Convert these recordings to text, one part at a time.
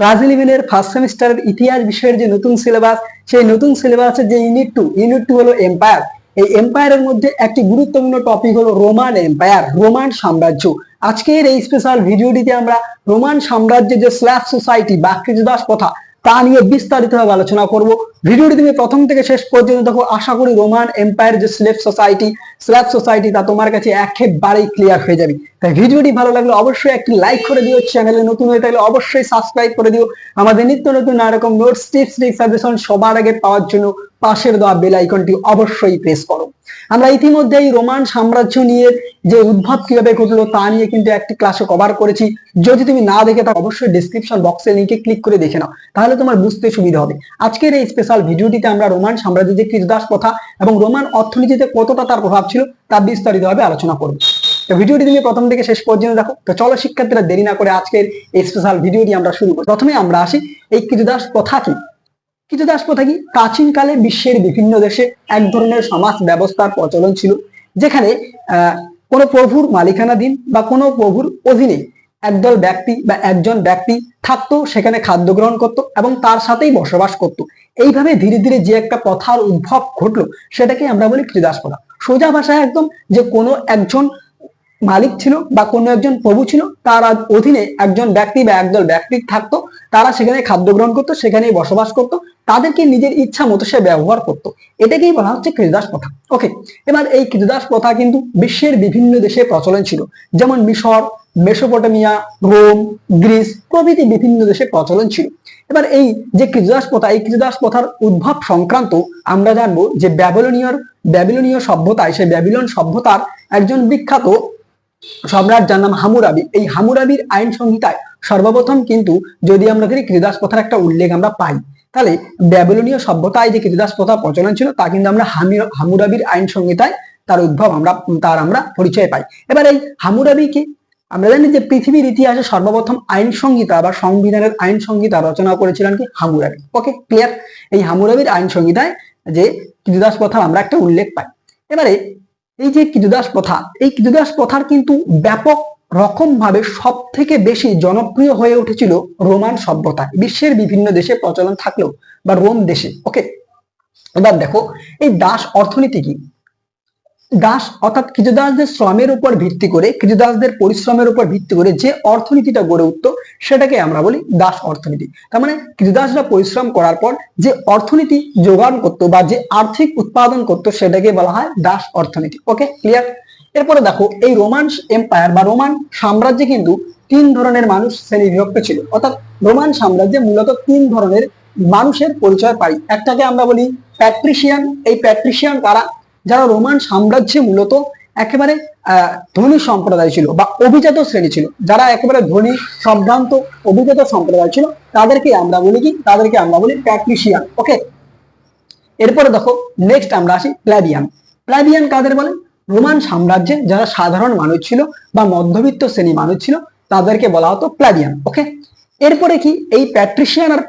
Class ইলেভেনের first সেমিস্টারের ইতিহাস বিষয়ের যে নতুন সিলেবাস সেই নতুন সিলেবাসের যে ইউনিট টু ইউনিট টু হলো এম্পায়ার এই এম্পায়ারের মধ্যে একটি গুরুত্বপূর্ণ টপিক হলো রোমান এম্পায়ার রোমান সাম্রাজ্য। আজকের এই স্পেশাল ভিডিওটিতে আমরা রোমান সাম্রাজ্যের যে স্ল্যাব সোসাইটি বা কৃষদাস কথা তা নিয়ে বিস্তারিতভাবে আলোচনা করব। ভিডিওটি তুমি প্রথম থেকে শেষ পর্যন্ত দেখো। আশা করি রোমান এম্পায়ার যে স্লেভ সোসাইটি স্ল্যাব সোসাইটি তা তোমার কাছে একেবারেই ক্লিয়ার হয়ে যাবে। তাই ভিডিওটি ভালো লাগলে অবশ্যই একটি লাইক করে দিও। চ্যানেলে নতুন হয়ে থাকলে অবশ্যই সাবস্ক্রাইব করে দিও। আমাদের নিত্য নতুন নানা রকম নোটস টিপস ট্রিক সাজেশন সবার আগে পাওয়ার জন্য পাশের দেওয়া বেল আইকনটি অবশ্যই প্রেস করো। আমরা ইতিমধ্যে এই রোমান সাম্রাজ্য নিয়ে যে উদ্ভব কীভাবে ঘটলো তা নিয়ে কিন্তু একটি ক্লাসে কভার করেছি। যদি তুমি না দেখে থাকো, অবশ্যই ডিসক্রিপশন বক্সের লিঙ্কে ক্লিক করে দেখে নাও। তাহলে তোমার বুঝতে সুবিধা হবে। আজকের এই স্পেশাল ভিডিওটিতে আমরা রোমান সাম্রাজ্যের যে কৃতদাস প্রথা এবং রোমান অর্থনীতিতে কতটা তার প্রভাব ছিল, তা বিস্তারিতভাবে আলোচনা করব। তো ভিডিওটি তুমি প্রথম থেকে শেষ পর্যন্ত দেখো। তো চলো শিক্ষার্থীরা দেরি না করে আজকের এই স্পেশাল ভিডিওটি আমরা শুরু করি। প্রথমে আমরা আসি, এই কৃতদাস প্রথা কি? কৃতদাস প্রথা কি? প্রাচীনকালে বিশ্বের বিভিন্ন দেশে এক ধরনের সমাজ ব্যবস্থার প্রচলন ছিল, যেখানে কোনো প্রভুর মালিকানাধীন বা কোনো প্রভুর অধীনে একদল ব্যক্তি বা একজন ব্যক্তি থাকতো, সেখানে খাদ্য গ্রহণ করতো এবং তার সাথেই বসবাস করতো। এইভাবে ধীরে ধীরে যে একটা কথার উদ্ভব ঘটলো সেটাকে আমরা বলি প্রথা। সোজা ভাষায় একদম যে কোনো একজন মালিক ছিল বা কোনো একজন প্রভু ছিল, তার অধীনে একজন ব্যক্তি বা একদল ব্যক্তি থাকতো, তারা সেখানে খাদ্য গ্রহণ করতো, সেখানেই বসবাস করতো, তাদেরকে নিজের ইচ্ছা মতো সে ব্যবহার করতো। এটাকেই বলা হচ্ছে কৃতদাস প্রথা। ওকে এবার এই কৃতদাস প্রথা কিন্তু বিশ্বের বিভিন্ন দেশে প্রচলন ছিল। যেমন মিশর, মেসোপটেমিয়া, রোম, গ্রিস প্রভৃতি বিভিন্ন দেশে প্রচলন ছিল। এবার এই যে কৃতদাস প্রথা, এই কৃতদাস প্রথার উদ্ভব সংক্রান্ত আমরা জানব যে ব্যাবিলনীয় ব্যাবিলনীয় সভ্যতায়, সেই ব্যাবিলন সভ্যতার একজন বিখ্যাত সম্রাট যার নাম হামুরাবি এই হামুরাবির আইন সংহিতায় সর্বপ্রথম কিন্তু যদি আমরা ধরি কৃতদাস প্রথার একটা উল্লেখ আমরা পাই। তাহলে ব্যাবিলনীয় সভ্যতায় যে কৃতদাস প্রথা প্রচলন ছিল, তা কিন্তু আমরা হামি- হামুরাবির আইন সংহিতায় তার উদ্ভব আমরা, তার আমরা পরিচয় পাই। এবার এই হামুরাবিকে আমরা জানি যে পৃথিবীর ইতিহাসে সর্বপ্রথম আইন সংহিতা বা সংবিধানের আইন সংহিতা রচনা করেছিলেন কি? হামুরাবি ওকে ক্লিয়ার এই হামুরাবির আইন সংহিতায় যে কৃতদাস প্রথা আমরা একটা উল্লেখ পাই। এবারে এই যে কিদুদাস প্রথা, এই কিদুদাস প্রথার কিন্তু ব্যাপক রকমভাবে সব থেকে বেশি জনপ্রিয় হয়ে উঠেছিল রোমান সভ্যতায় বিশ্বের বিভিন্ন দেশে প্রচলন থাকলেও বা রোম দেশে ওকে এবার দেখো, এই দাস অর্থনীতি কি? দাস অর্থাৎ কৃতদাসদের শ্রমের উপর ভিত্তি করে, কৃতদাসদের পরিশ্রমের উপর ভিত্তি করে যে অর্থনীতিটা গড়ে উঠতো, সেটাকে আমরা বলি দাস অর্থনীতি। তার মানে কৃতদাসরা পরিশ্রম করার পর যে অর্থনীতি যোগান করতো বা যে আর্থিক উৎপাদন করতো, সেটাকে বলা হয় দাস অর্থনীতি। ওকে ক্লিয়ার এরপরে দেখো, এই রোমান এম্পায়ার বা রোমান সাম্রাজ্যে কিন্তু তিন ধরনের মানুষ শ্রেণি বিভক্ত ছিল। অর্থাৎ রোমান সাম্রাজ্যে মূলত তিন ধরনের মানুষের পরিচয় পাই। একটাকে আমরা বলি প্যাট্রিশিয়ান এই প্যাট্রিশিয়ান কারা? যারা রোমান সাম্রাজ্যে মূলত একেবারে ধনী সম্প্রদায় ছিল বা অভিজাত শ্রেণি ছিল, যারা একেবারে ধনী, সম্ভ্রান্ত, অভিজাত সম্প্রদায় ছিল, তাদেরকে আমরা বলি কি? তাদেরকে আমরা বলি প্যাট্রিশিয়ান। ওকে এরপরে দেখো নেক্সট আমরা আসি প্ল্যাবিয়ান প্ল্যাবিয়ান কাদের বলে? রোমান সাম্রাজ্যে যারা সাধারণ মানুষ ছিল বা মধ্যবিত্ত শ্রেণি মানুষ ছিল, তাদেরকে বলা হতো প্ল্যাবিয়ান ওকে এরপরে কি? এই প্যাট্রিশিয়ান আর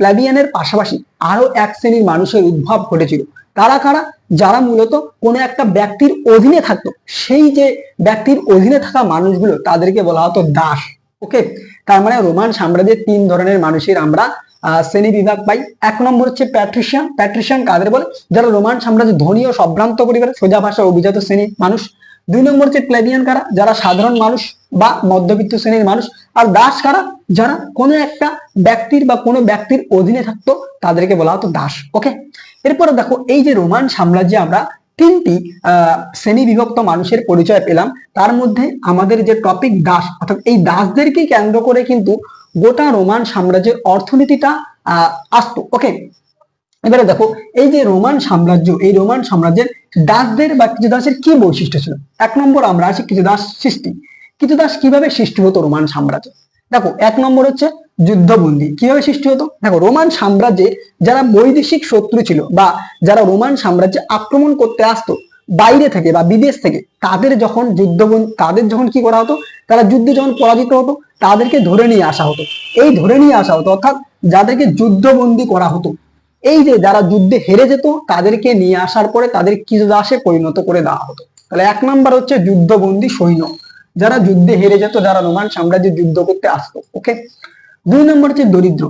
প্ল্যাবিয়ানের পাশাপাশি আরও এক শ্রেণির মানুষের উদ্ভব ঘটেছিল। তারা কারা? যারা মূলত কোনো একটা ব্যক্তির অধীনে থাকতো। সেই যে ব্যক্তির অধীনে থাকা মানুষগুলো, তাদেরকে বলা হতো দাস। ওকে তার মানে রোমান সাম্রাজ্যের তিন ধরনের মানুষের আমরা শ্রেণি বিভাগ পাই। এক নম্বর হচ্ছে প্যাট্রিশিয়ান। প্যাট্রিশিয়ান কাদের বলে? যারা রোমান সাম্রাজ্য ধনী ও সম্ভ্রান্ত পরিবারের সোজা ভাষা অভিজাত শ্রেণির মানুষ। দুই নম্বর হচ্ছে প্লেবিয়ান কারা? যারা সাধারণ মানুষ বা মধ্যবিত্ত শ্রেণির মানুষ। আর দাস কারা? যারা কোনো একটা ব্যক্তির বা কোনো ব্যক্তির অধীনে থাকতো, তাদেরকে বলা হতো দাস। ওকে এরপরে দেখো, এই যে রোমান সাম্রাজ্যে আমরা তিনটি শ্রেণি বিভক্ত মানুষের পরিচয় পেলাম। তার মধ্যে আমাদের যে টপিক দাস, অর্থাৎ এই দাসদেরকে কেন্দ্র করে কিন্তু গোটা রোমান সাম্রাজ্যের অর্থনীতিটা, আহ, আসতো। ওকে এবারে দেখো, এই যে রোমান সাম্রাজ্য, এই রোমান সাম্রাজ্যের দাসদের বা কিছু দাসের কি বৈশিষ্ট্য ছিল? এক নম্বর আমরা আছি দাস সৃষ্টি। কিছু দাস কীভাবে সৃষ্টি হতো রোমান সাম্রাজ্য? দেখো, এক নম্বর হচ্ছে যুদ্ধবন্দী। কীভাবে সৃষ্টি হতো? দেখো, রোমান সাম্রাজ্যে যারা বৈদেশিক শত্রু ছিল বা যারা রোমান সাম্রাজ্যে আক্রমণ করতে আসতো, বাইরে থেকে বা বিদেশ থেকে, তাদের যখন যুদ্ধবন্দী তাদের যখন কি করা হতো? তারা যুদ্ধে যখন পরাজিত হতো, তাদেরকে ধরে নিয়ে আসা হতো। এই ধরে নিয়ে আসা হতো, অর্থাৎ যাদেরকে যুদ্ধবন্দী করা হতো এই যে যারা যুদ্ধে হেরে যেত, তাদেরকে নিয়ে আসার পরে তাদের কৃতদাসে পরিণত করে দেওয়া হতো? তাহলে এক নাম্বার হচ্ছে যুদ্ধবন্দী সৈন্য। যারা যুদ্ধে হেরে যেত, যারা রোমান সাম্রাজ্যে যুদ্ধ করতে আসতো ওকে দুই নম্বর হচ্ছে দরিদ্র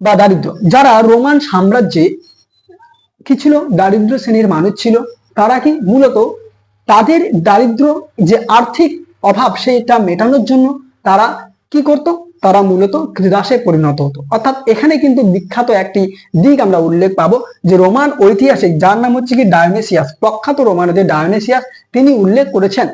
বা দারিদ্র। যারা রোমান সাম্রাজ্যে কি ছিল? দারিদ্র শ্রেণির মানুষ ছিল। তারা কি? মূলত তাদের দারিদ্র যে আর্থিক অভাব সেটা মেটানোর জন্য তারা কি করত? তারা মূলত ক্রীড়াসে পরিণত হতো। অর্থাৎ এখানে কিন্তু বিখ্যাত একটি দিক আমরা উল্লেখ পাবো যে রোমান ঐতিহাসিক, যার নাম হচ্ছে কি ডায়োনেসিয়াস প্রখ্যাত রোমান যে ডায়োনেসিয়াস তিনি উল্লেখ করেছেন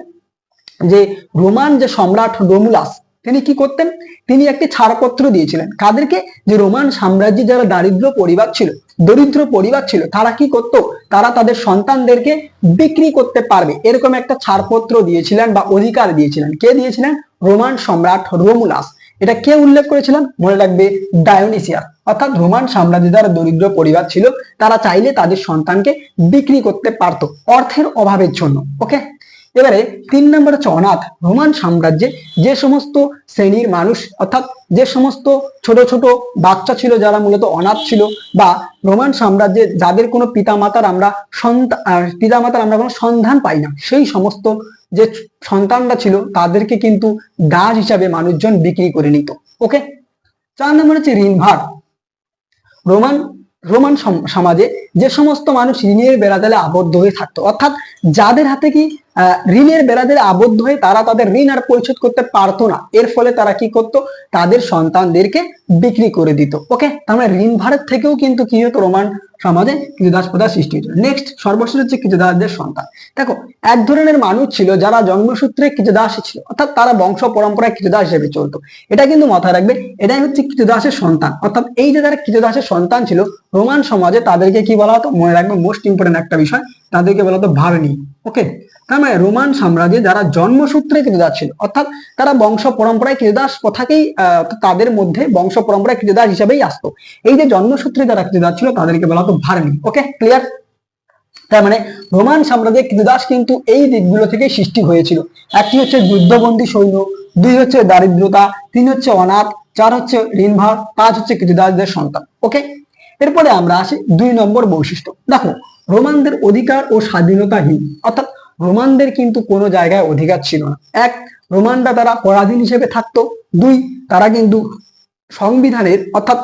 যে রোমান যে সম্রাট রোমুলাস তিনি কি করতেন? তিনি একটি ছাড়পত্র দিয়েছিলেন। কাদেরকে? যে রোমান সাম্রাজ্যে যারা দারিদ্র পরিবার ছিল, দরিদ্র পরিবার ছিল, তারা কি করত? তারা তাদের সন্তানদেরকে বিক্রি করতে পারবে। এরকম একটা ছাড়পত্র দিয়েছিলেন বা অধিকার দিয়েছিলেন। কে দিয়েছিলেন? রোমান সম্রাট রোমুলাস। এটা কে উল্লেখ করেছিলেন? মনে রাখবে ডায়োনিসিয়াস অর্থাৎ রোমান সাম্রাজ্যে যারা দরিদ্র পরিবার ছিল, তারা চাইলে তাদের সন্তানকে বিক্রি করতে পারত অর্থের অভাবের জন্য ওকে এবারে তিন নম্বর হচ্ছে অনাথ। রোমান সাম্রাজ্যে যে সমস্ত শ্রেণির মানুষ, অর্থাৎ যে সমস্ত ছোট ছোট বাচ্চা ছিল যারা মূলত অনাথ ছিল, বা রোমান সাম্রাজ্যে যাদের কোনো পিতামাতার আমরা সন্তান পিতামাতার আমরা কোনো সন্ধান পাই না, সেই সমস্ত যে সন্তানরা ছিল, তাদেরকে কিন্তু দাস হিসাবে মানুষজন বিক্রি করে নিত। ওকে চার নম্বর হচ্ছে ঋণভার। রোমান রোমান সম- সমাজে যে সমস্ত মানুষ ঋণের বেড়াজালে আবদ্ধ হয়ে থাকতো, অর্থাৎ যাদের হাতে কি ঋণের বেড়াজালে আবদ্ধ হয়ে তারা তাদের ঋণ আর পরিশোধ করতে পারতো না। এর ফলে তারা কি করতো? তাদের সন্তানদেরকে বিক্রি করে দিত। ওকে তার মানে ঋণ ভারত থেকেও কিন্তু কি হতো? রোমান সমাজে কৃতদাস প্রথা সৃষ্টি হয়েছিল। নেক্সট সর্বশেষ হচ্ছে কৃতদাসদের সন্তান। দেখো, এক ধরনের মানুষ ছিল যারা জন্মসূত্রে কৃতদাসী ছিল। অর্থাৎ তারা বংশ পরম্পরায় কৃতদাস হিসেবে চলতো। এটা কিন্তু মাথায় রাখবে, এটাই হচ্ছে কৃতদাসের সন্তান। অর্থাৎ এই যে যারা কৃতদাসের সন্তান ছিল, রোমান সমাজে তাদেরকে কি বলা হতো? মনে রাখবে মোস্ট ইম্পর্টেন্ট একটা বিষয় তাদেরকে বলা হতো ভারণী ওকে তার মানে রোমান সাম্রাজ্যে যারা জন্মসূত্রে কৃতদাস ছিল, অর্থাৎ তারা বংশ পরম্পরায় কৃতদাস কথাকেই তাদের মধ্যে বংশ পরম্পরায় কৃতদাস হিসেবেই আসতো। এই যে জন্মসূত্রে যারা কৃতদাস ছিল, তাদেরকে বলা হতো ভারণী ওকে ক্লিয়ার তার মানে রোমান সাম্রাজ্যের কৃতদাস কিন্তু এই দিকগুলো থেকে সৃষ্টি হয়েছিল। একটি হচ্ছে যুদ্ধবন্দী সৈন্য, দুই হচ্ছে দারিদ্রতা, তিন হচ্ছে অনাথ, চার হচ্ছে ঋণভার পাঁচ হচ্ছে কৃতদাসদের সন্তান। ওকে এরপরে আমরা আসি দুই নম্বর বৈশিষ্ট্য। দেখো রোমানদের অধিকার ও স্বাধীনতাহীন। অর্থাৎ রোমানদের কিন্তু কোনো জায়গায় অধিকার ছিল না। এক, রোমানরা তারা পরাধীন হিসেবে থাকতো। দুই, তারা কিন্তু সংবিধানের, অর্থাৎ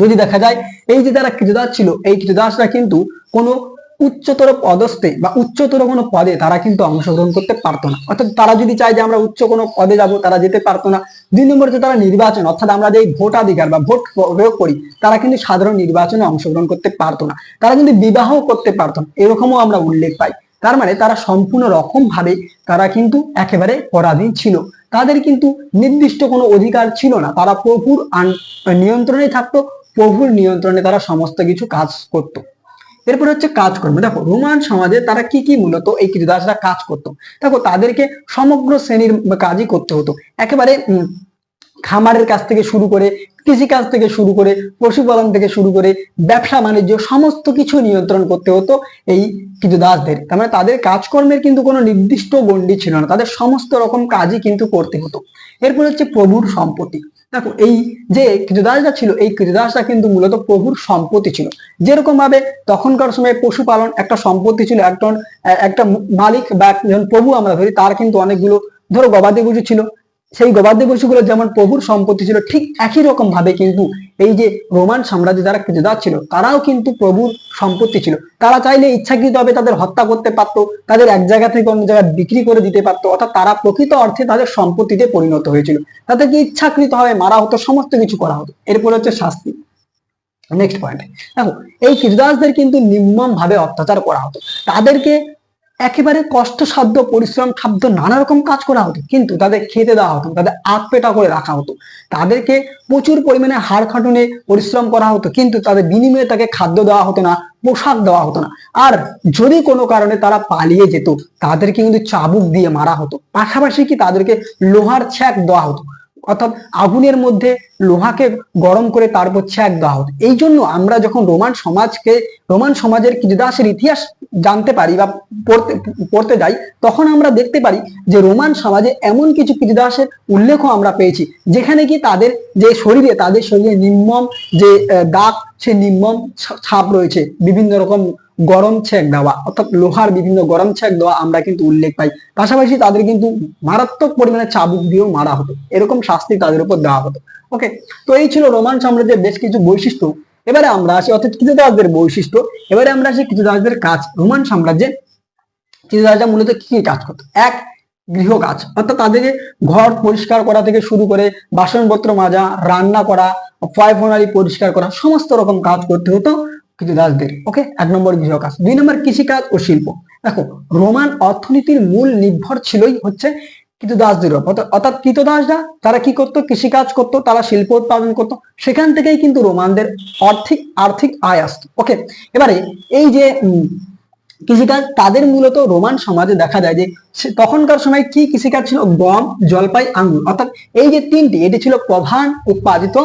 যদি দেখা যায়, এই যে তারা কৃতদাস ছিল, এই কৃতদাসরা কিন্তু কোনো উচ্চতর পদস্থে বা উচ্চতর কোনো পদে তারা কিন্তু অংশগ্রহণ করতে পারতো না। অর্থাৎ তারা যদি চায় যে আমরা উচ্চ কোনো পদে যাব, তারা যেতে পারতো না। দুই নম্বর হচ্ছে তারা নির্বাচন, অর্থাৎ আমরা যে ভোটাধিকার বা ভোট প্রয়োগ করি, তারা কিন্তু সাধারণ নির্বাচনে অংশগ্রহণ করতে পারতো না। তারা কিন্তু বিবাহ করতে পারতো না, এরকমও আমরা উল্লেখ পাই। তার মানে তারা সম্পূর্ণ রকম ভাবে তারা কিন্তু একেবারে পরাধীন ছিল। তাদের কিন্তু নির্দিষ্ট কোনো অধিকার ছিল না। তারা প্রভুর নিয়ন্ত্রণে থাকতো, প্রভুর নিয়ন্ত্রণে তারা সমস্ত কিছু কাজ করত। এরপর হচ্ছে কাজকর্ম দেখো, রোমান সমাজে তারা কি কি মূলত এই কৃতদাসরা কাজ করতো? দেখো, তাদেরকে সমগ্র শ্রেণির কাজই করতে হতো। একেবারে খামারের কাছ থেকে শুরু করে, কৃষিকাজ থেকে শুরু করে, পশুপালন থেকে শুরু করে, ব্যবসা, বাণিজ্য, সমস্ত কিছু নিয়ন্ত্রণ করতে হতো এই কৃতদাসদের। তার মানে তাদের কাজকর্মের কিন্তু কোনো নির্দিষ্ট গণ্ডি ছিল না। তাদের সমস্ত রকম কাজই কিন্তু করতে হতো। এরপর হচ্ছে প্রভুর সম্পত্তি। দেখো, এই যে কৃতদাসরা ছিল, এই কৃতদাসরা কিন্তু মূলত প্রভুর সম্পত্তি ছিল। যেরকম ভাবে তখনকার সময় পশুপালন একটা সম্পত্তি ছিল একজন একটা মালিক বা একজন প্রভু আমরা ধরি, তার কিন্তু অনেকগুলো, ধরো গবাদি পশু ছিল সেই গবাদি পশুগুলো যেমন প্রভুর সম্পত্তি ছিল, ঠিক একই রকম ভাবে কিন্তু এই যে রোমান সাম্রাজ্য যারা কৃতদাস ছিল, তারাও কিন্তু প্রভুর সম্পত্তি ছিল। তারা চাইলে ইচ্ছাকৃত ভাবে তাদের হত্যা করতে পারতো, তাদের এক জায়গা থেকে অন্য জায়গায় বিক্রি করে দিতে পারতো, অর্থাৎ তারা প্রকৃত অর্থে তাদের সম্পত্তিতে পরিণত হয়েছিল। তাদেরকে ইচ্ছাকৃত ভাবে মারা হতো, সমস্ত কিছু করা হতো। এরপর হচ্ছে শাস্তি। নেক্সট পয়েন্ট দেখো, এই কৃতদাসদের কিন্তু নির্মম ভাবে অত্যাচার করা হতো। তাদেরকে একেবারে কষ্টসাধ্য পরিশ্রম সাধ্য নানা রকম কাজ করা হতো, কিন্তু তাদের খেতে দেওয়া হতো তাদের পেটা করে রাখা হতো। তাদেরকে প্রচুর পরিমাণে হাড় খাটুনে পরিশ্রম করা হতো, কিন্তু তাদের বিনিময়ে তাকে খাদ্য দেওয়া হতো না, পোশাক দেওয়া হতো না। আর যদি কোনো কারণে তারা পালিয়ে যেত, তাদেরকে কিন্তু চাবুক দিয়ে মারা হতো। পাশাপাশি কি তাদেরকে লোহার ছ্যাক দেওয়া হতো। অর্থাৎ আগুনের মধ্যে লোহাকে গরম করে তারপর ছ্যাক দেওয়া হতো এই জন্য আমরা যখন রোমান সমাজকে, রোমান সমাজের কৃতদাসের ইতিহাস জানতে পারি বা পড়তে পড়তে যাই, তখন আমরা দেখতে পারি যে রোমান সমাজে এমন কিছু কৃতদাসের উল্লেখও আমরা পেয়েছি, যেখানে কি তাদের যে শরীরে, তাদের শরীরে নির্মম যে দাগ, সে নির্মম ছাপ রয়েছে, বিভিন্ন রকম গরম ছেক দেওয়া, অর্থাৎ লোহার বিভিন্ন গরম ছেক দেওয়া আমরা কিন্তু উল্লেখ পাই। পাশাপাশি তাদের কিন্তু মারাত্মক পরিমাণে চাবুক দিয়েও মারা হতো। এরকম শাস্তি তাদের উপর দেওয়া হতো। ওকে তো এই ছিল রোমান সাম্রাজ্যের বেশ কিছু বৈশিষ্ট্য। এবারে আমরা আসি, অর্থাৎ কৃতদাসদের বৈশিষ্ট্য। এবারে আমরা আসি কৃতদাসদের কাজ। রোমান সাম্রাজ্যে কৃতদাসরা মূলত কি কি কাজ করতো? এক, গৃহ কাজ। অর্থাৎ তাদেরকে ঘর পরিষ্কার করা থেকে শুরু করে বাসনপত্র মাজা, রান্না করা প্রণালী পরিষ্কার করা, সমস্ত রকম কাজ করতে হতো। কৃতদাসদের ওকে এক নম্বর গৃহ কাজ। দুই নম্বর কৃষিকাজ ও শিল্প। দেখো, রোমান অর্থনীতির মূল নির্ভর ছিলই হচ্ছে কৃতদাসদের উপর অর্থাৎ- অর্থাৎ কৃতদাসরা তারা কি করতো? কৃষিকাজ করতো, তারা শিল্প উৎপাদন করতো। সেখান থেকেই কিন্তু রোমানদের আর্থিক আর্থিক আয় আসতো ওকে এবারে, এই যে কৃষিকাজ, তাদের মূলত রোমান সমাজে দেখা যায় যে তখনকার সময় কি কৃষিকাজ ছিল? গম, জলপাই, আঙ্গুর। অর্থাৎ, এই যে তিনটি, এটি ছিল প্রধান উৎপাদিত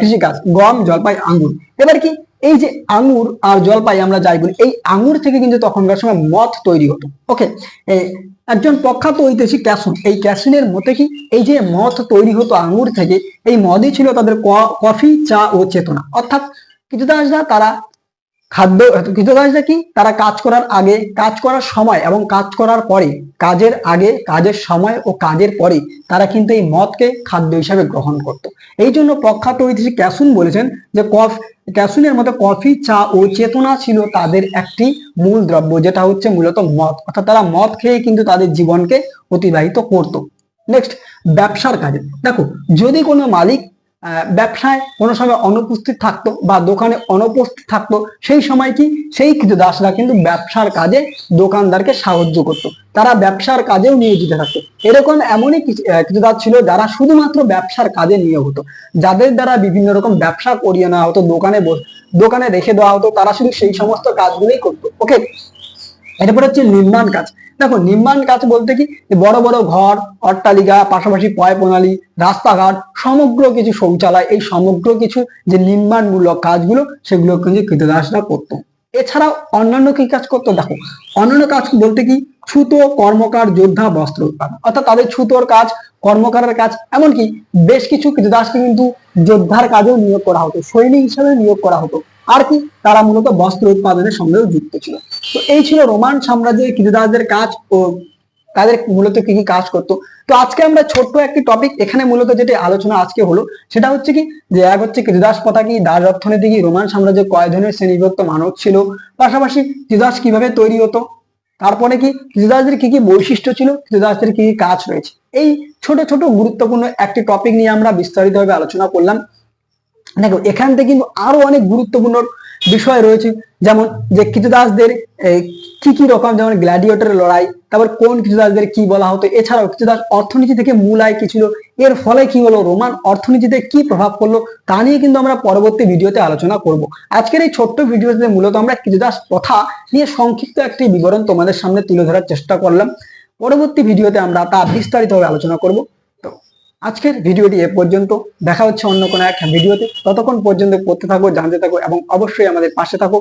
কৃষিকাজ, গম, জলপাই, আঙ্গুর। এবার কি? এই যে আঙুর আর জলপাই আমরা যাই বলি, এই আঙুর থেকে কিন্তু তখনকার সময় মদ তৈরি হতো। ওকে একজন প্রখ্যাত ঐতিহাসিক ক্যাসুন, এই ক্যাসুনের মতে কি এই যে মদ তৈরি হতো আঙুর থেকে, এই মদই ছিল তাদের কফি, চা ও চেতনা। অর্থাৎ কৃতদাসরা তারা খাদ্য কৃতদাসরা কি তারা কাজ করার আগে, কাজ করার সময় এবং কাজ করার পরে, কাজের আগে, কাজের সময় ও কাজের পরে তারা কিন্তু এই মদকে খাদ্য হিসাবে গ্রহণ করত। এই জন্য প্রখ্যাত ঐতিহাসিক ক্যাসুন বলেছেন যে কফ, ক্যাসুনের মতো কফি, চা ও চেতনা ছিল তাদের একটি মূল দ্রব্য, যেটা হচ্ছে মূলত মদ। অর্থাৎ তারা মদ খেয়ে কিন্তু তাদের জীবনকে অতিবাহিত করত। নেক্সট ব্যবসার কাজে। দেখো, যদি কোনো মালিক ব্যবসায় কোনো সময় অনুপস্থিত থাকতো বা দোকানে অনুপস্থিত থাকতো, সেই সময় কি সেই কিছু দাসরা কিন্তু ব্যবসার কাজে দোকানদারকে সাহায্য করতো। তারা ব্যবসার কাজেও নিয়োজিত থাকতো। এরকম এমনই কিছু দাস ছিল যারা শুধুমাত্র ব্যবসার কাজে নিয়োগ হতো। যাদের দ্বারা বিভিন্ন রকম ব্যবসা করিয়ে নেওয়া হতো, দোকানে দোকানে রেখে দেওয়া হতো, তারা শুধু সেই সমস্ত কাজগুলোই করতো। ওকে এরপর হচ্ছে নির্মাণ কাজ। দেখো, নির্মাণ কাজ বলতে কি? বড় বড় ঘর, অট্টালিকা, পাশাপাশি পয় প্রণালী, রাস্তাঘাট, সমগ্র কিছু শৌচালয়, এই সমগ্র কিছু যে নির্মাণমূলক কাজগুলো, সেগুলো কিন্তু কৃতদাসরা করতো। এছাড়াও অন্যান্য কি কাজ করতো? দেখো, অন্যান্য কাজ বলতে কি? ছুতো, কর্মকার, যোদ্ধা, বস্ত্র উৎপাদন। অর্থাৎ তাদের ছুতোর কাজ, কর্মকারের কাজ, এমনকি বেশ কিছু কৃতদাসকে কিন্তু যোদ্ধার কাজেও নিয়োগ করা হতো, সৈনিক হিসেবে নিয়োগ করা হতো। আর কি? তারা মূলত বস্ত্র উৎপাদনের সঙ্গেও যুক্ত ছিল। তো এই ছিল রোমান সাম্রাজ্যের কৃতদাসদের কাজ ও তাদের মূলত কি কি কাজ করতো। তো আজকে আমরা ছোট্ট একটি টপিক এখানে মূলত যেটি আলোচনা আজকে হলো, সেটা হচ্ছে কি যে এক হচ্ছে কৃতদাস প্রথা কি, দাস অর্থনীতি কি রোমান সাম্রাজ্যে কয় ধরনের শ্রেণীবিভক্ত মানব ছিল, পাশাপাশি কৃতদাস কীভাবে তৈরি হতো, তারপরে কি কৃতদাসদের কি কি বৈশিষ্ট্য ছিল কৃতদাসদের কি কি কাজ রয়েছে। এই ছোট ছোট গুরুত্বপূর্ণ একটি টপিক নিয়ে আমরা বিস্তারিতভাবে আলোচনা করলাম। দেখো এখান থেকে কিন্তু আরও অনেক গুরুত্বপূর্ণ বিষয় রয়েছে। যেমন যে কৃতদাসদের এই, কি কি রকম যেমন গ্ল্যাডিয়েটরের লড়াই তারপর কোন কৃতদাসদের কি বলা হতো এছাড়াও কৃতদাস অর্থনীতি থেকে মূল আয় কি ছিল এর ফলে কি হলো রোমান অর্থনীতিতে কি প্রভাব পড়ল তা নিয়ে কিন্তু আমরা পরবর্তী ভিডিওতে আলোচনা করব। আজকের এই ছোট্ট ভিডিওতে মূলত আমরা কৃতদাস প্রথা নিয়ে সংক্ষিপ্ত একটি বিবরণ তোমাদের সামনে তুলে ধরার চেষ্টা করলাম। পরবর্তী ভিডিওতে আমরা তা বিস্তারিতভাবে আলোচনা করব। আজকের ভিডিওটি এ পর্যন্ত। দেখা হচ্ছে অন্য কোনো একটা ভিডিওতে ততক্ষণ পর্যন্ত পড়তে থাকো, জানতে থাকো এবং অবশ্যই আমাদের পাশে থাকো।